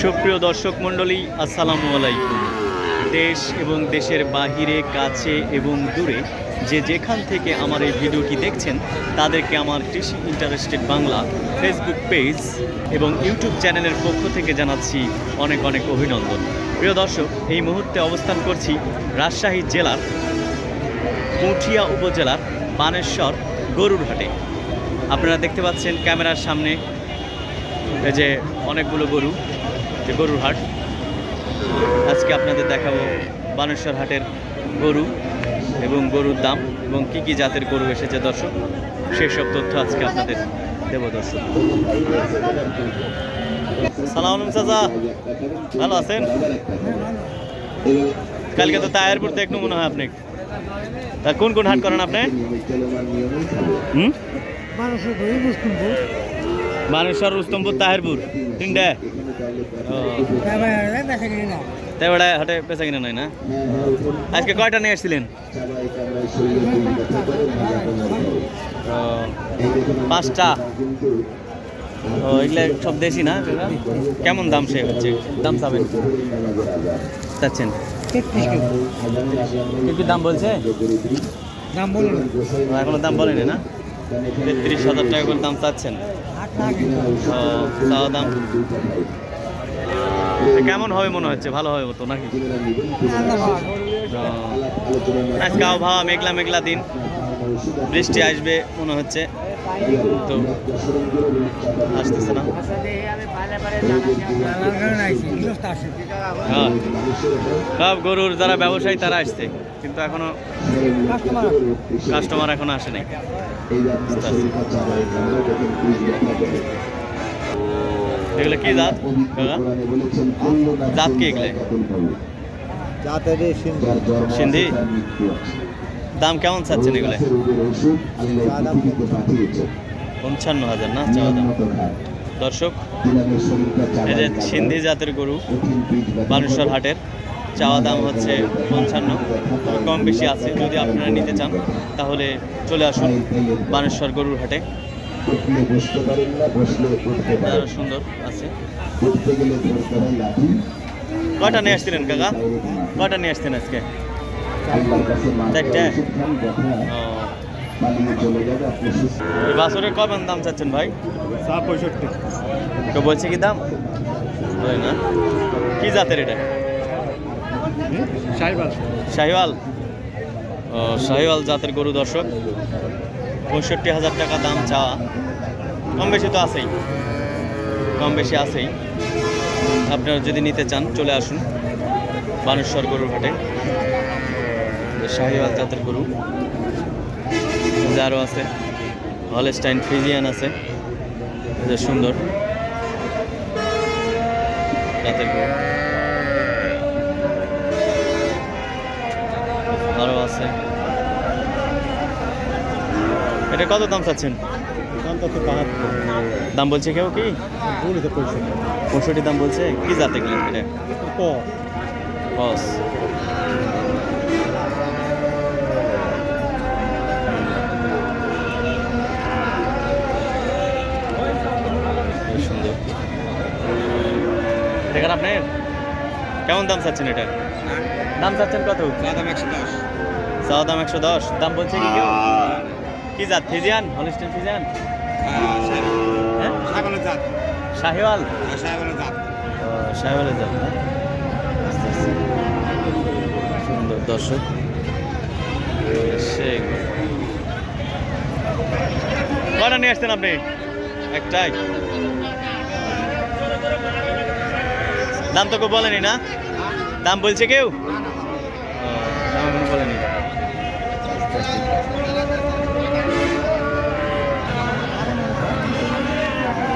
সুপ্রিয় দর্শক মণ্ডলী, আসসালামু আলাইকুম। দেশ এবং দেশের বাহিরে, কাছে এবং দূরে যে যেখান থেকে আমার এই ভিডিওটি দেখছেন, তাদেরকে আমার কৃষি ইন্টারেস্টেড বাংলা ফেসবুক পেজ এবং ইউটিউব চ্যানেলের পক্ষ থেকে জানাচ্ছি অনেক অনেক অভিনন্দন। প্রিয় দর্শক, এই মুহূর্তে অবস্থান করছি রাজশাহী জেলার পুঠিয়া উপজেলার বানেশ্বর গরুরহাটে। আপনারা দেখতে পাচ্ছেন ক্যামেরার সামনে যে অনেকগুলো গরু, যে গরুর হাট। আজকে আপনাদের দেখাবো বানেশ্বর হাটের গরু এবং গরুর দাম এবং কি কি জাতের গরু এসেছে দর্শক সেসব তথ্য আজকে আপনাদের দেব দর্শক। সালাম আলাইকুম চাচা, ভালো আছেন? কালকে তো তায়ারপুর দেখনো মনে হয় আপনি। তা কোন কোন হাট করেন আপনি? বানেশ্বর রুস্তমপুর তাহেরপুর। তিনটে। তাই ওটা হাটে পেশা কিনা নয় না? আজকে কয়টা নিয়ে আসছিলেন? পাঁচটা। ও এগুলো সব দেশি না? কেমন দাম সে হচ্ছে? দাম চাবেন? চাচ্ছেন? কি কি দাম বলছে? নাম বলুন। এখনও দাম বলেনি না? তেত্রিশ হাজার টাকা করে দাম চাচ্ছেন। চাওয়া দাম কেমন হবে মনে হচ্ছে? ভালো হবে তো নাকি? আজকে আবহাওয়া মেঘলা মেঘলা দিন। বৃষ্টি আসবে মনে হচ্ছে। তো আসতেছে না। হ্যাঁ। সব গরুর যারা ব্যবসায়ী তারা আসছে কিন্তু এখনও কাস্টমার এখনও আসে নাই। এগুলো কি জাত? জাত কি এগুলো? সিন্ধি? দাম কেমন চাচ্ছেন এগুলো? পঞ্চান্ন হাজার না? চাওয়া দাম। দর্শক যে সিন্ধি জাতের গরু বানেশ্বর হাটের, চাওয়া দাম হচ্ছে পঞ্চান্ন। কম বেশি আছে, যদি আপনারা নিতে চান, তাহলে চলে আসুন বানেশ্বর গরুর হাটে। সুন্দর আছে। কটা নিয়ে আসছিলেন কাকা? কটা নিয়ে আসছেন আজকে? ও এই কবেন দাম চাচ্ছেন ভাই? চা পঁয়ষট্টি। কেউ বলছে কি দাম? বলে না। কি জাতের এটা? সাইবাল শাহিওয়াল ও শাহিওয়াল জাতের গরু দর্শক। পঁয়ষট্টি হাজার টাকা দাম চাওয়া। কম বেশি তো আছেই। কম বেশি আছেই। আপনারা যদি নিতে চান চলে আসুন। বানেশ্বর গরুর হাটে। শাহিওয়াল জাতের গরু। আরও আছে হলস্টাইন ফ্রিজিয়ান আছে। যে সুন্দর জাতের গরু। আরও আছে। এটা কত দাম চাচ্ছেন? দাম বলছে কেউ কি? পঁয়ষট্টি। দাম বলছে? কি জাতে গেলেন এটা? দেখেন আপনি কেমন দাম চাচ্ছেন এটা? দাম চাচ্ছেন কত? দাম একশো দশ। চাওয়া দাম একশো দশ। দাম বলছে কি কেউ? কি জাত? ফিজিয়ান? Holstein Friesian? হ্যাঁ জাত। শাহিওয়াল? সাইবালের জাত। শাহিওয়ালের জাত। সুন্দর। দর্শক কটা নিয়ে আসছেন আপনি? একটাই। দাম তো কেউ বলেনি না? দাম বলছে কেউ? দাম বলেনি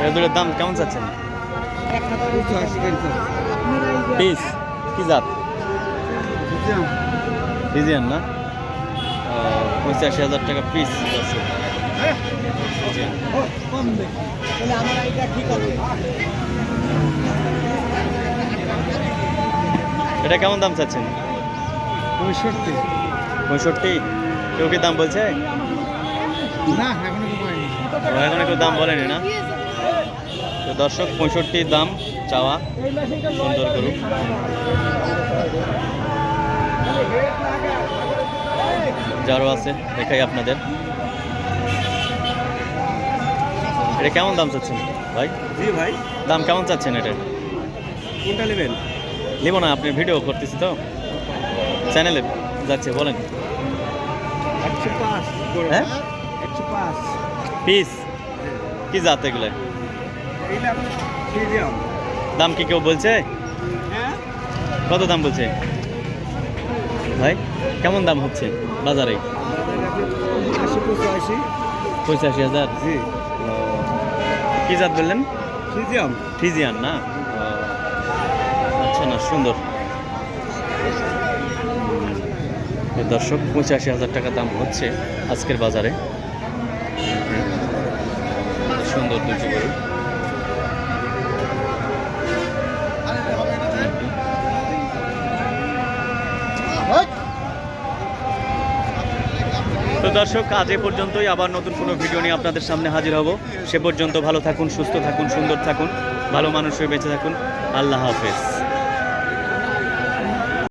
দুটোর দাম কেমন চাচ্ছেন? পিস, কি জাত? ফিজিয়ান না? পঁচাশি হাজার টাকা পিস দর্শক এটা কেমন দাম চাচ্ছেন? পঁয়ষট্টি। পঁয়ষট্টি? কেউ কি দাম বলছে? না এখনও কেউ দাম বলেনি না? তো দর্শক পঁয়ষট্টি দাম চাওয়া সুন্দর করুক। যারও আছে দেখাই আপনাদের। এটা কেমন দাম চাচ্ছেন ভাই? জি ভাই। দাম কেমন চাচ্ছেন এটা? কোনটা নেবেন? নেব না আপনি ভিডিও করতেছি তো? চ্যানেলে যাচ্ছে বলেন। হ্যাঁ? পিস কি জাত এগুলো? দাম কি কেউ বলছে? হ্যাঁ? কত দাম বলছে? ভাই কেমন দাম হচ্ছে বাজারে? আশি পঁচাশি। হাজার? জি। কি জাত বললেন? ফ্রিজিয়াম ফিজিয়ান না? না, সুন্দর। দর্শক, পঁচাশি হাজার টাকা দাম হচ্ছে আজকের বাজারে। সুন্দর দুটি গরু। তো দর্শক, আজ এ পর্যন্তই। আবার নতুন কোনো ভিডিও নিয়ে আপনাদের সামনে হাজির হব। সে পর্যন্ত ভালো থাকুন, সুস্থ থাকুন, সুন্দর থাকুন, ভালো মানুষ হয়ে বেঁচে থাকুন। আল্লাহ হাফেজ।